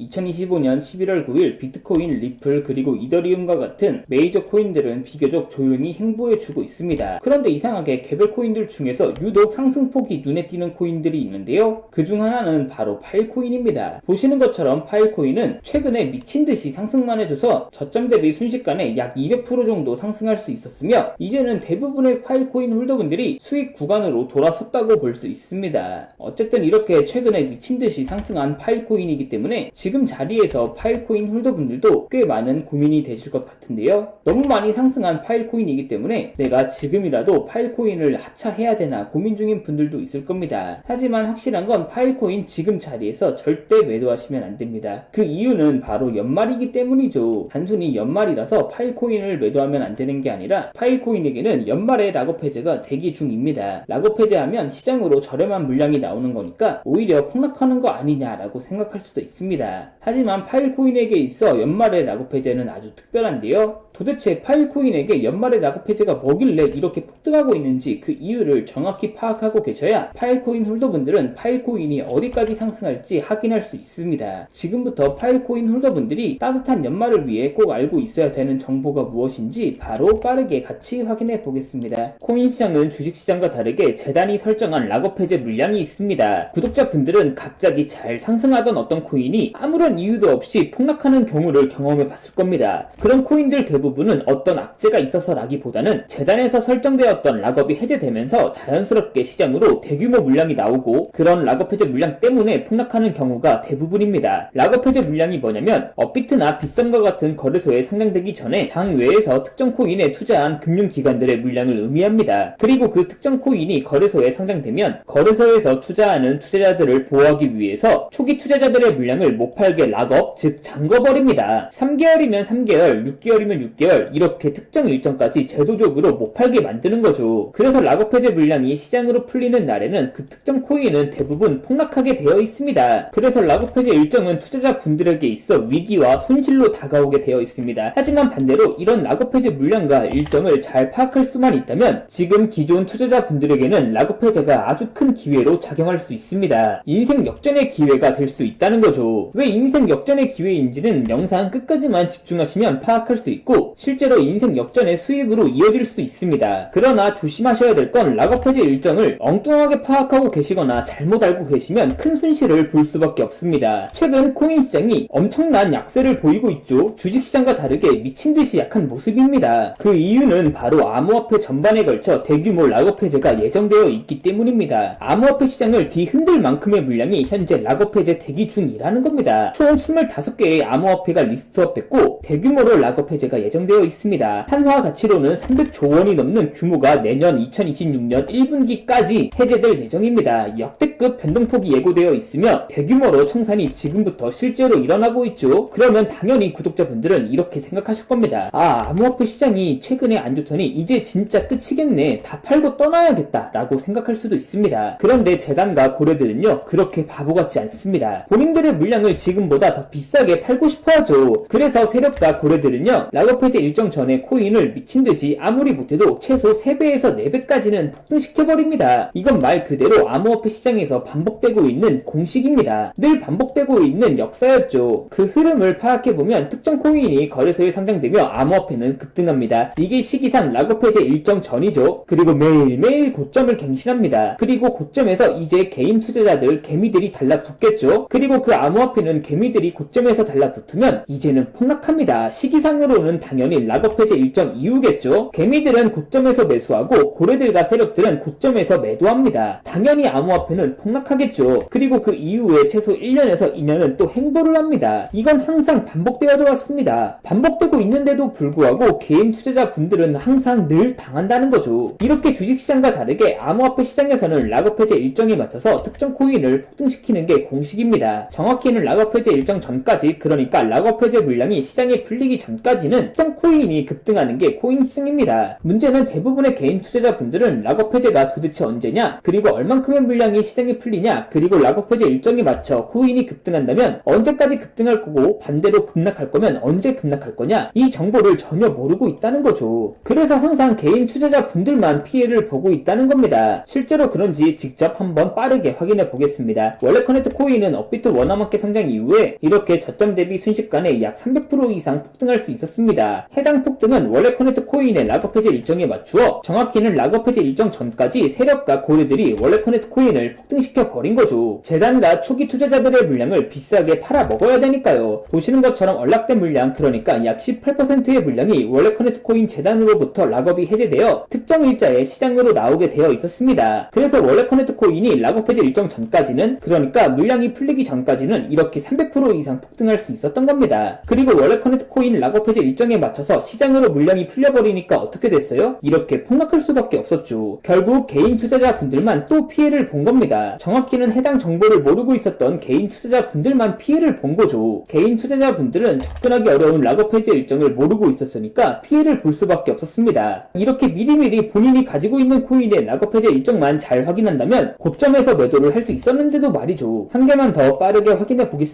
2025년 11월 9일 비트코인, 리플, 그리고 이더리움과 같은 메이저 코인들은 비교적 조용히 행보해주고 있습니다. 그런데 이상하게 개별 코인들 중에서 유독 상승폭이 눈에 띄는 코인들이 있는데요. 그중 하나는 바로 파일코인입니다. 보시는 것처럼 파일코인은 최근에 미친 듯이 상승만 해줘서 저점 대비 순식간에 약 200% 정도 상승할 수 있었으며 이제는 대부분의 파일코인 홀더분들이 수익 구간으로 돌아섰다고 볼 수 있습니다. 어쨌든 이렇게 최근에 미친 듯이 상승한 파일코인이기 때문에 지금 자리에서 파일코인 홀더분들도 꽤 많은 고민이 되실 것 같은데요. 너무 많이 상승한 파일코인이기 때문에 내가 지금이라도 파일코인을 하차해야 되나 고민 중인 분들도 있을 겁니다. 하지만 확실한 건 파일코인 지금 자리에서 절대 매도하시면 안 됩니다. 그 이유는 바로 연말이기 때문이죠. 단순히 연말이라서 파일코인을 매도하면 안 되는 게 아니라 파일코인에게는 연말에 락업 해제가 대기 중입니다. 락업 해제하면 시장으로 저렴한 물량이 나오는 거니까 오히려 폭락하는 거 아니냐라고 생각할 수도 있습니다. 하지만 파일코인에게 있어 연말의 락업 해제는 아주 특별한데요. 도대체 파일코인에게 연말의 락업 해제가 뭐길래 이렇게 폭등하고 있는지 그 이유를 정확히 파악하고 계셔야 파일코인 홀더분들은 파일코인이 어디까지 상승할지 확인할 수 있습니다. 지금부터 파일코인 홀더분들이 따뜻한 연말을 위해 꼭 알고 있어야 되는 정보가 무엇인지 바로 빠르게 같이 확인해 보겠습니다. 코인 시장은 주식 시장과 다르게 재단이 설정한 락업 해제 물량이 있습니다. 구독자분들은 갑자기 잘 상승하던 어떤 코인이 아무런 이유도 없이 폭락하는 경우를 경험해 봤을 겁니다. 그런 코인들 대부분은 어떤 악재가 있어서라기보다는 재단에서 설정되었던 락업이 해제되면서 자연스럽게 시장으로 대규모 물량이 나오고 그런 락업 해제 물량 때문에 폭락하는 경우가 대부분입니다. 락업 해제 물량이 뭐냐면 업비트나 빗썸과 같은 거래소에 상장되기 전에 당 외에서 특정 코인에 투자한 금융기관들의 물량을 의미합니다. 그리고 그 특정 코인이 거래소에 상장되면 거래소에서 투자하는 투자자들을 보호하기 위해서 초기 투자자들의 물량을 목 18개 락업, 즉 잠궈버립니다. 3개월이면 3개월, 6개월이면 6개월 이렇게 특정 일정까지 제도적으로 못 팔게 만드는 거죠. 그래서 락업 해제 물량이 시장으로 풀리는 날에는 그 특정 코인은 대부분 폭락하게 되어 있습니다. 그래서 락업 해제 일정은 투자자 분들에게 있어 위기와 손실로 다가오게 되어 있습니다. 하지만 반대로 이런 락업 해제 물량과 일정을 잘 파악할 수만 있다면 지금 기존 투자자 분들에게는 락업 해제가 아주 큰 기회로 작용할 수 있습니다. 인생 역전의 기회가 될 수 있다는 거죠. 왜 인생 역전의 기회인지는 영상 끝까지만 집중하시면 파악할 수 있고 실제로 인생 역전의 수익으로 이어질 수 있습니다. 그러나 조심하셔야 될 건 락업 해제 일정을 엉뚱하게 파악하고 계시거나 잘못 알고 계시면 큰 손실을 볼 수밖에 없습니다. 최근 코인 시장이 엄청난 약세를 보이고 있죠. 주식 시장과 다르게 미친 듯이 약한 모습입니다. 그 이유는 바로 암호화폐 전반에 걸쳐 대규모 락업 해제가 예정되어 있기 때문입니다. 암호화폐 시장을 뒤흔들 만큼의 물량이 현재 락업 해제 대기 중이라는 겁니다. 총 25개의 암호화폐가 리스트업 됐고 대규모로 락업 해제가 예정되어 있습니다. 한화 가치로는 300조 원이 넘는 규모가 내년 2026년 1분기까지 해제될 예정입니다. 역대급 변동폭이 예고되어 있으며 대규모로 청산이 지금부터 실제로 일어나고 있죠. 그러면 당연히 구독자분들은 이렇게 생각하실 겁니다. 아, 암호화폐 시장이 최근에 안 좋더니 이제 진짜 끝이겠네. 다 팔고 떠나야겠다. 라고 생각할 수도 있습니다. 그런데 재단과 고래들은요, 그렇게 바보 같지 않습니다. 본인들의 물량을 지금보다 더 비싸게 팔고 싶어 하죠. 그래서 세력과 고래들은요, 락업 해제 일정 전에 코인을 미친 듯이 아무리 못해도 최소 3배에서 4배까지는 폭등시켜버립니다. 이건 말 그대로 암호화폐 시장에서 반복되고 있는 공식입니다. 늘 반복되고 있는 역사였죠. 그 흐름을 파악해보면 특정 코인이 거래소에 상장되며 암호화폐는 급등합니다. 이게 시기상 락업 해제 일정 전이죠. 그리고 매일매일 고점을 갱신합니다. 그리고 고점에서 이제 개인 투자자들, 개미들이 달라붙겠죠. 그리고 그 암호화폐는 개미들이 고점에서 달라붙으면 이제는 폭락합니다. 시기상으로는 당연히 락업 해제 일정 이후겠죠. 개미들은 고점에서 매수하고 고래들과 세력들은 고점에서 매도합니다. 당연히 암호화폐는 폭락하겠죠. 그리고 그 이후에 최소 1년에서 2년은 또 행보를 합니다. 이건 항상 반복되어져 왔습니다. 반복되고 있는데도 불구하고 개인 투자자분들은 항상 늘 당한다는 거죠. 이렇게 주식시장과 다르게 암호화폐 시장에서는 락업 해제 일정에 맞춰서 특정 코인을 폭등시키는 게 공식입니다. 정확히는 락업 해제 일정 전까지 그러니까 락업 해제 물량이 시장에 풀리기 전까지는 특정 코인이 급등하는 게 코인 시장입니다. 문제는 대부분의 개인 투자자분들은 락업 해제가 도대체 언제냐 그리고 얼만큼의 물량이 시장에 풀리냐 그리고 락업 해제 일정에 맞춰 코인이 급등한다면 언제까지 급등할 거고 반대로 급락할 거면 언제 급락할 거냐 이 정보를 전혀 모르고 있다는 거죠. 그래서 항상 개인 투자자분들만 피해를 보고 있다는 겁니다. 실제로 그런지 직접 한번 빠르게 확인해 보겠습니다. 원래 커넥트 코인은 업비트 원화마켓 상장 이 시장 이후에 이렇게 저점 대비 순식간에 약 300% 이상 폭등할 수 있었습니다. 해당 폭등은 원래 커넥트 코인의 락업 해제 일정에 맞추어 정확히는 락업 해제 일정 전까지 세력과 고래들이 원래 커넥트 코인을 폭등시켜 버린 거죠. 재단과 초기 투자자들의 물량을 비싸게 팔아 먹어야 되니까요. 보시는 것처럼 언락된 물량 그러니까 약 18%의 물량이 원래 커넥트 코인 재단으로부터 락업이 해제되어 특정 일자에 시장으로 나오게 되어 있었습니다. 그래서 원래 커넥트 코인이 락업 해제 일정 전까지는 그러니까 물량이 풀리기 전까지는 이렇게 300% 이상 폭등할 수 있었던 겁니다. 그리고 원래 커넥트 코인 락업 해제 일정에 맞춰서 시장으로 물량이 풀려버리니까 어떻게 됐어요? 이렇게 폭락할 수밖에 없었죠. 결국 개인 투자자 분들만 또 피해를 본 겁니다. 정확히는 해당 정보를 모르고 있었던 개인 투자자 분들만 피해를 본 거죠. 개인 투자자 분들은 접근하기 어려운 락업 해제 일정을 모르고 있었으니까 피해를 볼 수밖에 없었습니다. 이렇게 미리미리 본인이 가지고 있는 코인의 락업 해제 일정만 잘 확인한다면 고점에서 매도를 할 수 있었는데도 말이죠. 한 개만 더 빠르게 확인해 보겠습니다.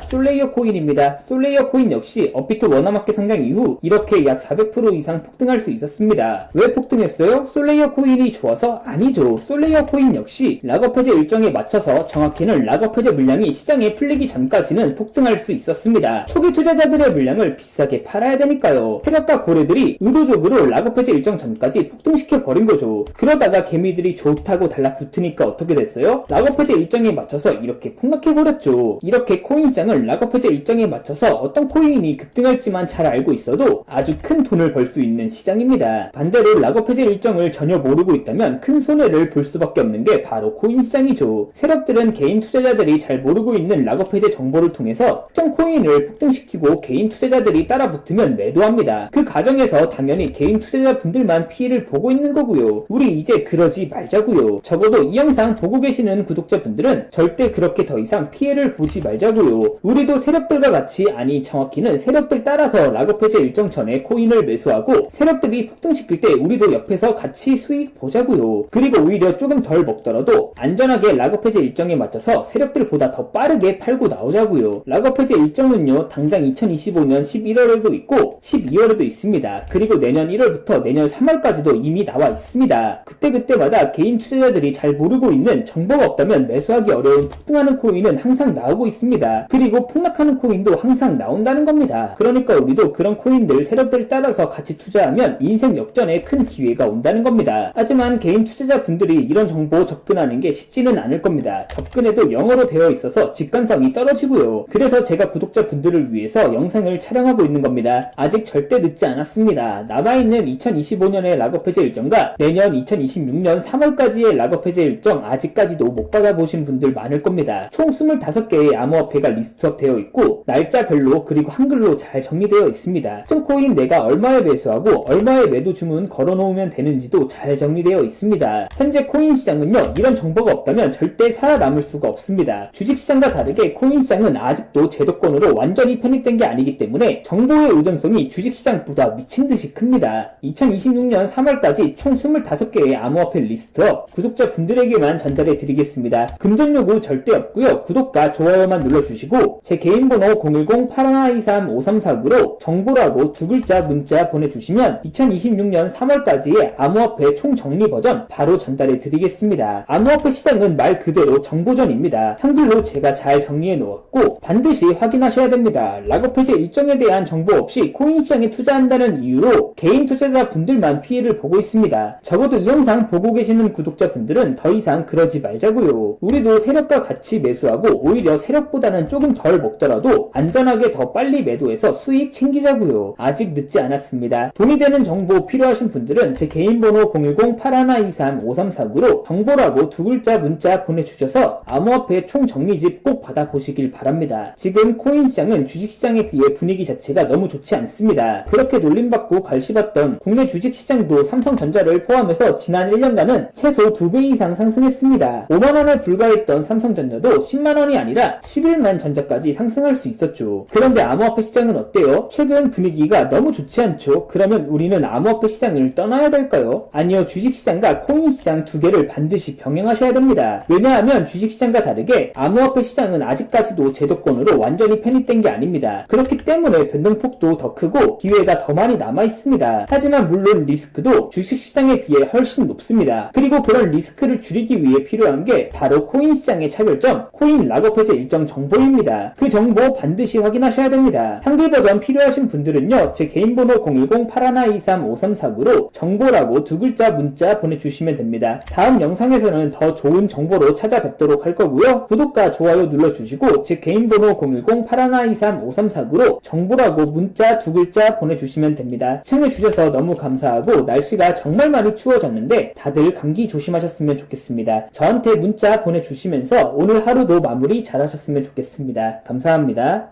솔레이어 코인입니다. 솔레이어 코인 역시 업비트 원화마켓 상장 이후 이렇게 약 400% 이상 폭등할 수 있었습니다. 왜 폭등했어요? 솔레이어 코인이 좋아서? 아니죠. 솔레이어 코인 역시 락업 해제 일정에 맞춰서 정확히는 락업 해제 물량이 시장에 풀리기 전까지는 폭등할 수 있었습니다. 초기 투자자들의 물량을 비싸게 팔아야 되니까요. 세력과 고래들이 의도적으로 락업 해제 일정 전까지 폭등시켜 버린 거죠. 그러다가 개미들이 좋다고 달라붙으니까 어떻게 됐어요? 락업 해제 일정에 맞춰서 이렇게 폭락해 버렸죠. 이렇게 코인 시장을 락업 해제 일정에 맞춰서 어떤 코인이 급등할지만 잘 알고 있어도 아주 큰 돈을 벌 수 있는 시장입니다. 반대로 락업 해제 일정을 전혀 모르고 있다면 큰 손해를 볼 수밖에 없는 게 바로 코인 시장이죠. 세력들은 개인 투자자들이 잘 모르고 있는 락업 해제 정보를 통해서 특정 코인을 폭등시키고 개인 투자자들이 따라 붙으면 매도합니다. 그 과정에서 당연히 개인 투자자분들만 피해를 보고 있는 거고요. 우리 이제 그러지 말자고요. 적어도 이 영상 보고 계시는 구독자분들은 절대 그렇게 더 이상 피해를 보지 말자 고요. 우리도 세력들과 같이 아니 정확히는 세력들 따라서 락업 해제 일정 전에 코인을 매수하고 세력들이 폭등시킬 때 우리도 옆에서 같이 수익 보자고요. 그리고 오히려 조금 덜 먹더라도 안전하게 락업 해제 일정에 맞춰서 세력들보다 더 빠르게 팔고 나오자고요. 락업 해제 일정은요 당장 2025년 11월에도 있고 12월에도 있습니다. 그리고 내년 1월부터 내년 3월까지도 이미 나와 있습니다. 그때그때마다 개인 투자자들이 잘 모르고 있는 정보가 없다면 매수하기 어려운 폭등하는 코인은 항상 나오고 있습니다. 그리고 폭락하는 코인도 항상 나온다는 겁니다. 그러니까 우리도 그런 코인들 세력들 따라서 같이 투자하면 인생 역전에 큰 기회가 온다는 겁니다. 하지만 개인 투자자분들이 이런 정보 접근하는 게 쉽지는 않을 겁니다. 접근해도 영어로 되어 있어서 직관성이 떨어지고요. 그래서 제가 구독자분들을 위해서 영상을 촬영하고 있는 겁니다. 아직 절대 늦지 않았습니다. 남아있는 2025년의 락업 해제 일정과 내년 2026년 3월까지의 락업 해제 일정 아직까지도 못 받아보신 분들 많을 겁니다. 총 25개의 암호 화폐가 리스트업 되어 있고 날짜별로 그리고 한글로 잘 정리되어 있습니다. 특정 코인 내가 얼마에 매수하고 얼마에 매도 주문 걸어놓으면 되는지도 잘 정리되어 있습니다. 현재 코인 시장은요 이런 정보가 없다면 절대 살아남을 수가 없습니다. 주식시장과 다르게 코인 시장은 아직도 제도권으로 완전히 편입된 게 아니기 때문에 정보의 의존성이 주식시장보다 미친 듯이 큽니다. 2026년 3월까지 총 25개의 암호화폐 리스트업 구독자 분들에게만 전달해 드리겠습니다. 금전 요구 절대 없고요. 구독과 좋아요만 눌러주시고 제 개인 번호 010-8123-5349로 정보라고 두 글자 문자 보내주시면 2026년 3월까지의 암호화폐 총 정리 버전 바로 전달해 드리겠습니다. 암호화폐 시장은 말 그대로 정보전입니다. 한글로 제가 잘 정리해 놓았고 반드시 확인하셔야 됩니다. 락업 해제 일정에 대한 정보 없이 코인 시장에 투자한다는 이유로 개인 투자자 분들만 피해를 보고 있습니다. 적어도 이 영상 보고 계시는 구독자분들은 더 이상 그러지 말자고요. 우리도 세력과 같이 매수하고 오히려 세력보다 는 조금 덜 먹더라도 안전하게 더 빨리 매도해서 수익 챙기자고요. 아직 늦지 않았습니다. 돈이 되는 정보 필요하신 분들은 제 개인 번호 010-8123-5349로 정보라고 두 글자 문자 보내주셔서 암호화폐 총 정리집 꼭 받아보시길 바랍니다. 지금 코인 시장은 주식 시장에 비해 분위기 자체가 너무 좋지 않습니다. 그렇게 놀림받고 갈시받던 국내 주식 시장도 삼성전자를 포함해서 지난 1년간은 최소 2배 이상 상승했습니다. 5만원에 불과했던 삼성전자도 10만원이 아니라 11만 전자까지 상승할 수 있었죠. 그런데 암호화폐 시장은 어때요? 최근 분위기가 너무 좋지 않죠? 그러면 우리는 암호화폐 시장을 떠나야 될까요? 아니요, 주식시장과 코인 시장 두 개를 반드시 병행하셔야 됩니다. 왜냐하면 주식시장과 다르게 암호화폐 시장은 아직까지도 제도권으로 완전히 편입된 게 아닙니다. 그렇기 때문에 변동폭도 더 크고 기회가 더 많이 남아 있습니다. 하지만 물론 리스크도 주식시장에 비해 훨씬 높습니다. 그리고 그런 리스크를 줄이기 위해 필요한 게 바로 코인 시장의 차별점, 코인 락업 해제 일정 정보 정보입니다. 그 정보 반드시 확인하셔야 됩니다. 한글 버전 필요하신 분들은요, 제 개인 번호 010-8123-5349로 정보라고 두 글자 문자 보내주시면 됩니다. 다음 영상에서는 더 좋은 정보로 찾아뵙도록 할 거고요. 구독과 좋아요 눌러주시고 제 개인 번호 010-8123-5349로 정보라고 문자 두 글자 보내주시면 됩니다. 시청해주셔서 너무 감사하고 날씨가 정말 많이 추워졌는데 다들 감기 조심하셨으면 좋겠습니다. 저한테 문자 보내주시면서 오늘 하루도 마무리 잘 하셨으면 좋겠습니다. 감사합니다.